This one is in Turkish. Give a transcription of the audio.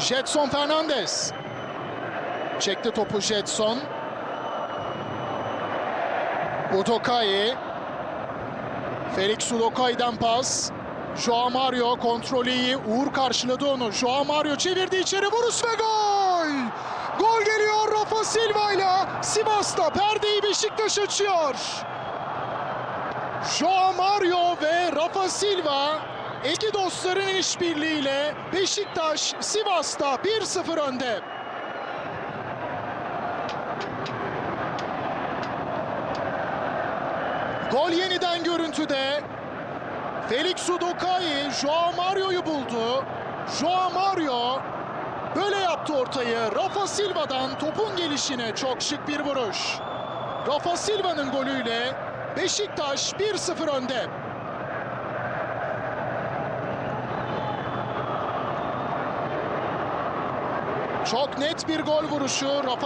Jetson Fernandez. Çekti topu Jetson. Udokai. Felix Udokai'den pas. Joao Mario kontrolü. Uğur karşıladı onu. Joao Mario çevirdi içeri vuruş ve gol! Gol geliyor Rafa Silva ile Sivas'ta perdeyi Beşiktaş açıyor. Joao Mario ve Rafa Silva iki dostların işbirliğiyle Beşiktaş Sivas'ta 1-0 önde. Gol yeniden görüntüde. Felix Udokai Joao Mario'yu buldu. Joao Mario böyle yaptı ortayı. Rafa Silva'dan topun gelişine çok şık bir vuruş. Rafa Silva'nın golüyle Beşiktaş 1-0 önde. Çok net bir gol vuruşu. Rafa